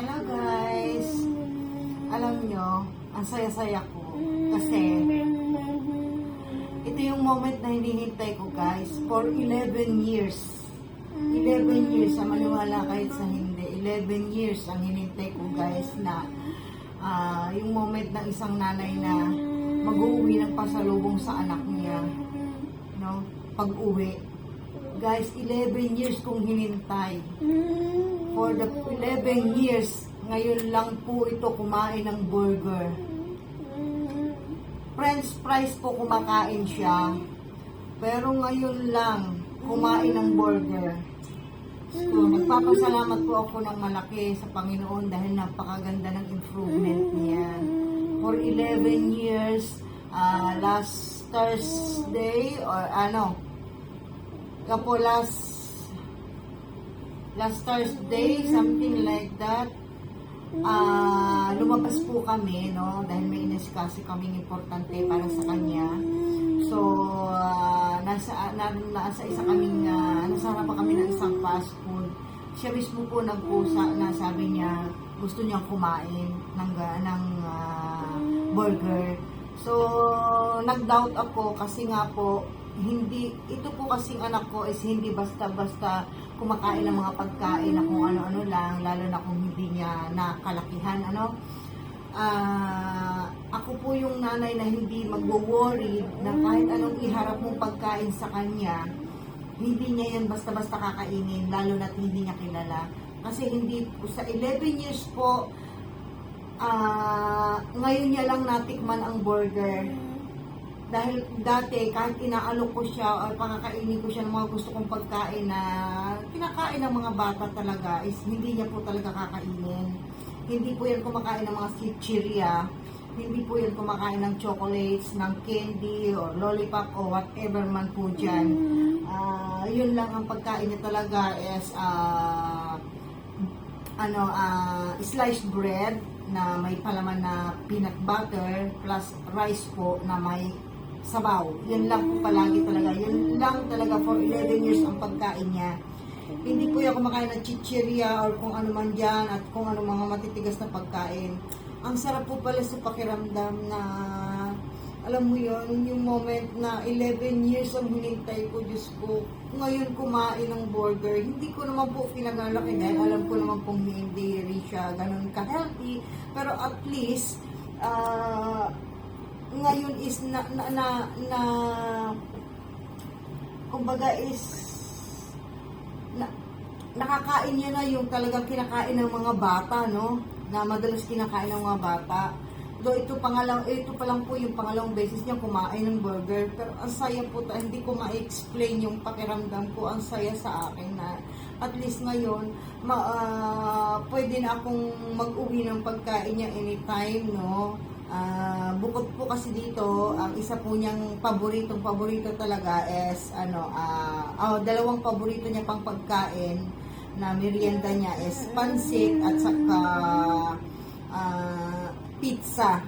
Hello guys! Alam nyo, ang saya-saya ko. Kasi, ito yung moment na hinihintay ko guys. For 11 years. 11 years, sa maniwala kahit sa hindi. 11 years ang hinintay ko guys na ah, yung moment ng isang nanay na mag-uwi ng pasalubong sa anak niya. No? Pag-uwi. Guys, 11 years kong hinintay for the 11 years, ngayon lang po ito kumain ng burger. French fries po kumakain siya. Pero ngayon lang kumain ng burger. So, nagpapasalamat po ako ng malaki sa Panginoon dahil napakaganda ng improvement niya. For 11 years, ah, last Thursday or ano, kapo last last Thursday, something like that, ah lumabas po kami, no? Dahil may iniscasi kaming importante para sa kanya. So, ah, nasa, na, nasa isa kaming, uh, nasa harapan kami ng isang fast food. Siya mismo po nagpusa na sabi niya, gusto niyang kumain ng, ng ah, burger. So, nag-doubt ako kasi nga po, hindi, ito po kasing anak ko is hindi basta-basta kumakain ng mga pagkain na kung ano-ano lang, lalo na kung hindi niya nakalakihan, ano. Ah, ako po yung nanay na hindi magwo-worry na kahit anong iharap mong pagkain sa kanya, hindi niya yan basta-basta kakainin, lalo na hindi niya kilala. Kasi hindi po, sa 11 years po, ah ngayon niya lang natikman ang burger. Dahil dati, kahit inaalok ko siya or pangakainin ko siya ng mga gusto kong pagkain na kinakain ng mga bata talaga, is hindi niya po talaga kakainin. Hindi po yan kumakain ng mga chichirya. Hindi po yan kumakain ng chocolates, ng candy, or lollipop, or whatever man po dyan. Ah, yun lang ang pagkain niya talaga is ah, ano, ah, sliced bread na may palaman na peanut butter plus rice po na may sabaw. Yun lang po palagi talaga. Yun lang talaga for 11 years ang pagkain niya. Hindi po yung kumakain ng chichirya or kung ano man dyan at kung ano mga matitigas na pagkain. Ang sarap po pala sa pakiramdam na alam mo yon yung moment na 11 years ang hinintay ko, Diyos ko, ngayon kumain ng burger, hindi ko naman po pinagalaki dahil alam ko naman pong hindi rin siya ganun ka-healthy, pero at least, ah, ngayon is na, na, na, na kumbaga is na, nakakain niya na yung talagang kinakain ng mga bata, no? Na madalas kinakain ng mga bata. Do ito pangalang ito pa lang po yung pangalawang beses niya kumain ng burger. Pero ang saya po ta, hindi ko ma-explain yung pakiramdam ko. Ang saya sa akin na at least ngayon ma, ah, pwede na akong mag-uwi ng pagkain niya anytime, no? Ah, bukod po kasi dito, ang isa po niyang paboritong paborito talaga is ano, ah, oh, dalawang paborito niya pang pagkain na merienda niya is pansit at saka ah, pizza.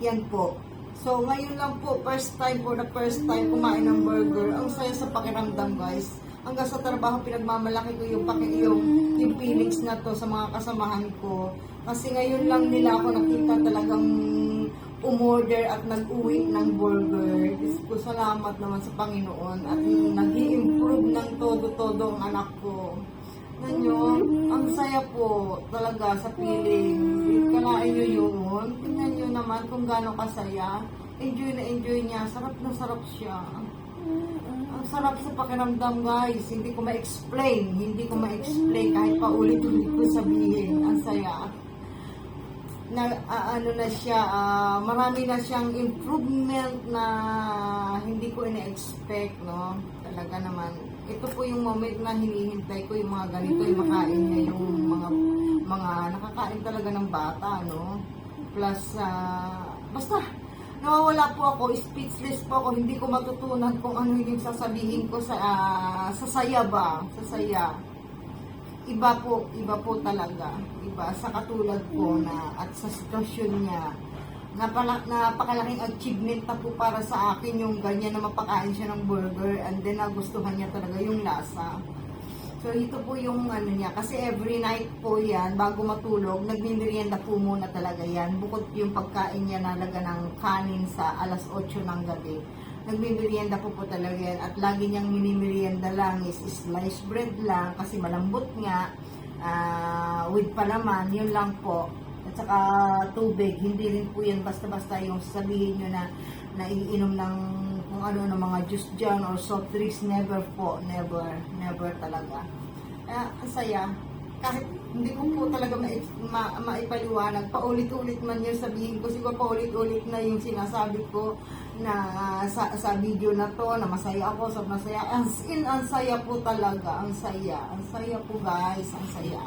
Yan po. So, ngayon lang po, first time for the first time kumain ng burger. Ang saya sa pakiramdam, guys. Hanggang sa trabaho, pinagmamalaki ko yung, paki, yung, yung feelings na to sa mga kasamahan ko. Kasi ngayon lang nila ako nakita talagang umorder at nag-uwi ng burger. Diyos salamat naman sa Panginoon at nag improve ng todo-todo ang anak ko. Nanyo, ang saya po talaga sa feeling. Kalain nyo yun. Tingnan nyo naman kung gaano kasaya. Enjoy na enjoy niya. Sarap na sarap siya. Ang sarap sa pakiramdam guys. Hindi ko ma-explain. Hindi ko ma-explain kahit pa ulit-ulit ko sabihin. Ang saya. Na, ah, ano na siya, ah, marami na siyang improvement na hindi ko ina-expect, no? Talaga naman. Ito po yung moment na hinihintay ko yung mga ganito, yung makain niya, yung mga mga nakakain talaga ng bata, no? Plus, ah, basta, nawawala po ako, speechless po ako, hindi ko matutunan kung ano yung sasabihin ko sa, ah, sa saya ba, sa saya. Iba po, iba po talaga. Iba sa katulad ko na at sa sitwasyon niya. Napala, napakalaking achievement na po para sa akin yung ganyan na mapakain siya ng burger and then nagustuhan niya talaga yung lasa. So ito po yung ano niya, kasi every night po yan, bago matulog, nagmimerienda po muna talaga yan. Bukod yung pagkain niya nalaga ng kanin sa alas 8 ng gabi. Nagmimerienda po po talaga yan. At lagi niyang minimerienda lang is sliced bread lang kasi malambot nga. ah, with palaman, yun lang po. At saka tubig, hindi rin po yan basta-basta yung sasabihin nyo na naiinom ng kung ano ng mga juice dyan or soft drinks, never po, never, never talaga. Kaya, ang saya. Kahit hindi ko po talaga ma, ma, maipaliwanag, paulit-ulit man yun sabihin ko, siguro paulit-ulit na yung sinasabi ko na ah, sa, sa video na to, na masaya ako, sa masaya. As in, ang saya po talaga, ang saya. Ang saya po guys, ang saya.